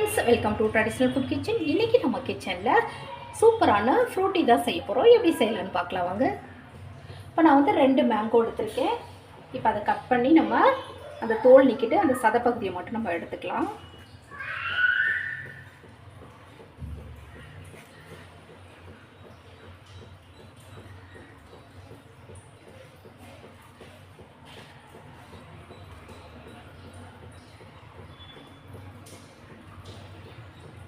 Friends welcome to traditional food kitchen இன்றைக்கி நம்ம கிச்சனில் சூப்பரான ஃப்ரூட்டி தான் செய்ய போகிறோம் எப்படி செய்யலான்னு பார்க்கலாம் வாங்க. இப்போ நான் வந்து ரெண்டு மேங்கோ எடுத்திருக்கேன். இப்போ அதை கட் பண்ணி நம்ம அந்த தோல் நீக்கிட்டு அந்த சதப்பகுதியை மட்டும் நம்ம எடுத்துக்கலாம்.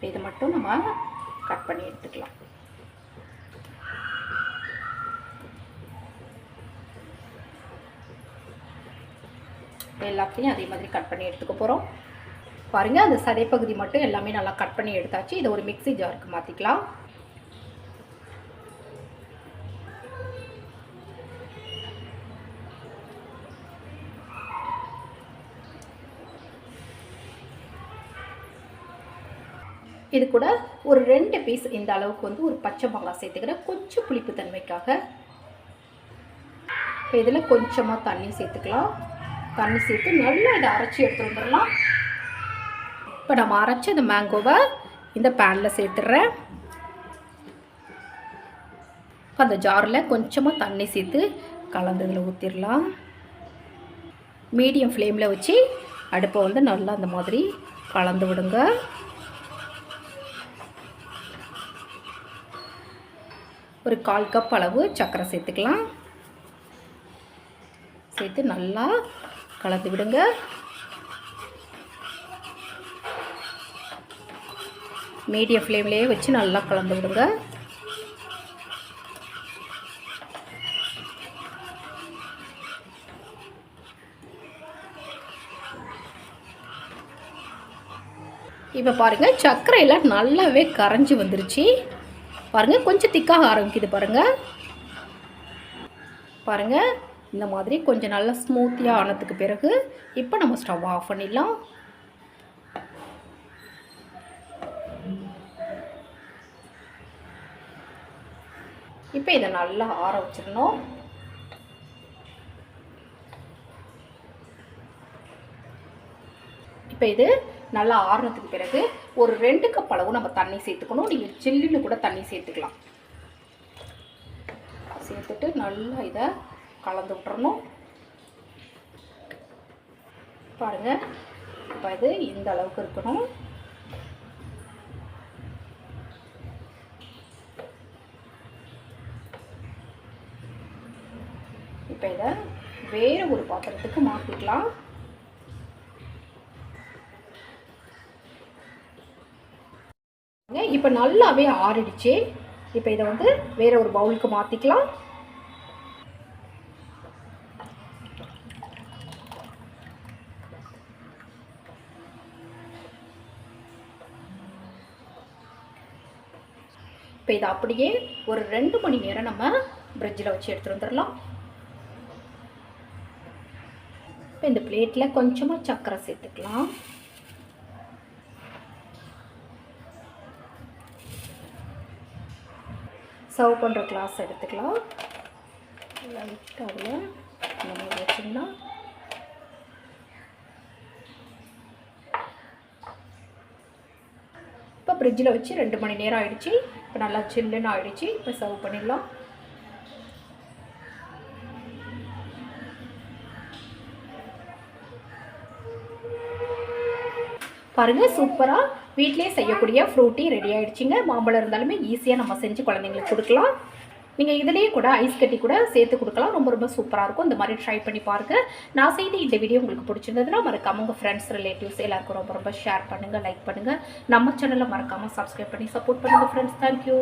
இப்போ இதை மட்டும் நம்ம கட் பண்ணி எடுத்துக்கலாம். எல்லாத்தையும் அதே மாதிரி கட் பண்ணி எடுத்துக்க போகிறோம் பாருங்கள் அந்த சதைப்பகுதி மட்டும் எல்லாமே நல்லா கட் பண்ணி எடுத்தாச்சு. இதை ஒரு மிக்ஸி ஜாருக்கு மாற்றிக்கலாம் இது கூட ஒரு ரெண்டு பீஸ் இந்த அளவுக்கு வந்து ஒரு பச்சை மிளகா சேர்த்துக்கிறேன் கொஞ்சம் புளிப்பு தன்மைக்காக. இப்போ இதில் கொஞ்சமாக தண்ணி சேர்த்துக்கலாம். தண்ணி சேர்த்து நல்லா இதை அரைச்சி எடுத்து வந்துடலாம். இப்போ நம்ம அரைச்ச இந்த மேங்கோவை இந்த பேனில் சேர்த்துடுறேன். இப்போ அந்த ஜாரில் கொஞ்சமாக தண்ணி சேர்த்து கலந்து இதில் ஊற்றிடலாம் மீடியம் ஃப்ளேமில் வச்சு அடுப்பை வந்து நல்லா அந்த மாதிரி கலந்து விடுங்க. ஒரு கால் கப் அளவு சர்க்கரை சேர்த்துக்கலாம். சேர்த்து நல்லா கலந்து விடுங்க. மீடியம் ஃப்ளேம்லேயே வச்சு நல்லா கலந்து விடுங்க. இப்போ பாருங்கள் சர்க்கரையெல்லாம் நல்லாவே கரைஞ்சி வந்துருச்சு. பாருங்கள் கொஞ்சம் திக்காக ஆரம்பிக்குது பாருங்கள் பாருங்கள் இந்த மாதிரி கொஞ்சம் நல்லா ஸ்மூத்தியாக ஆனதுக்கு பிறகு இப்போ நம்ம ஸ்டவ் ஆஃப் பண்ணிடலாம். இப்போ இதை நல்லா ஆற வச்சிடணும். இப்போ இது நல்லா ஆறுனதுக்கு பிறகு ஒரு ரெண்டு கப் அளவு நம்ம தண்ணி சேர்த்துக்கணும். நீங்கள் சில்லுன்னு கூட தண்ணி சேர்த்துக்கலாம். சேர்த்துட்டு நல்லா இதை கலந்து விட்டுறணும். பாருங்கள் இப்போ இது இந்த அளவுக்கு இருக்கணும். இப்போ இதை வேறு ஒரு பாத்திரத்துக்கு மாற்றிக்கலாம் இப்போ நல்லாவே ஆறிடுச்சு. இப்போ இதை வந்து வேற ஒரு பவுலுக்கு மாற்றிக்கலாம் இப்போ இதை அப்படியே ஒரு ரெண்டு மணி நேரம் நம்ம ஃப்ரிட்ஜில் வச்சு எடுத்துகிட்டு வந்துடலாம். இப்போ இந்த பிளேட்டில் கொஞ்சமாக சர்க்கரை சேர்த்துக்கலாம். சர்வ் பண்ணுற கிளாஸ் எடுத்துக்கலாம். லைட்டாக அதில் இந்த வச்சிங்கன்னா இப்போ ஃப்ரிட்ஜில் வச்சு ரெண்டு மணி நேரம் ஆகிடுச்சி இப்போ நல்லா சில்லுன்னு ஆகிடுச்சி இப்போ சர்வ் பண்ணிடலாம். பாருங்கள் சூப்பராக வீட்டிலே செய்யக்கூடிய ஃப்ரூட்டி ரெடி ஆகிடுச்சிங்க மாம்பழம் இருந்தாலுமே ஈஸியாக நம்ம செஞ்சு குழந்தைங்களுக்கு கொடுக்கலாம். நீங்கள் இதிலேயே கூட ஐஸ் கட்டி கூட சேர்த்து கொடுக்கலாம். ரொம்ப ரொம்ப சூப்பராக இருக்கும். இந்த மாதிரி ட்ரை பண்ணி பாருங்கள் நான் செய்த இந்த வீடியோ உங்களுக்கு பிடிச்சிருந்ததுன்னா மறக்காம உங்கள் ஃப்ரெண்ட்ஸ் ரிலேட்டிவ்ஸ் எல்லாருக்கும் ரொம்ப ரொம்ப ஷேர் பண்ணுங்கள் லைக் பண்ணுங்கள் நம்ம சேனலை மறக்காமல் சப்ஸ்கிரைப் பண்ணி சப்போர்ட் பண்ணுங்கள் ஃப்ரெண்ட்ஸ் தேங்க்யூ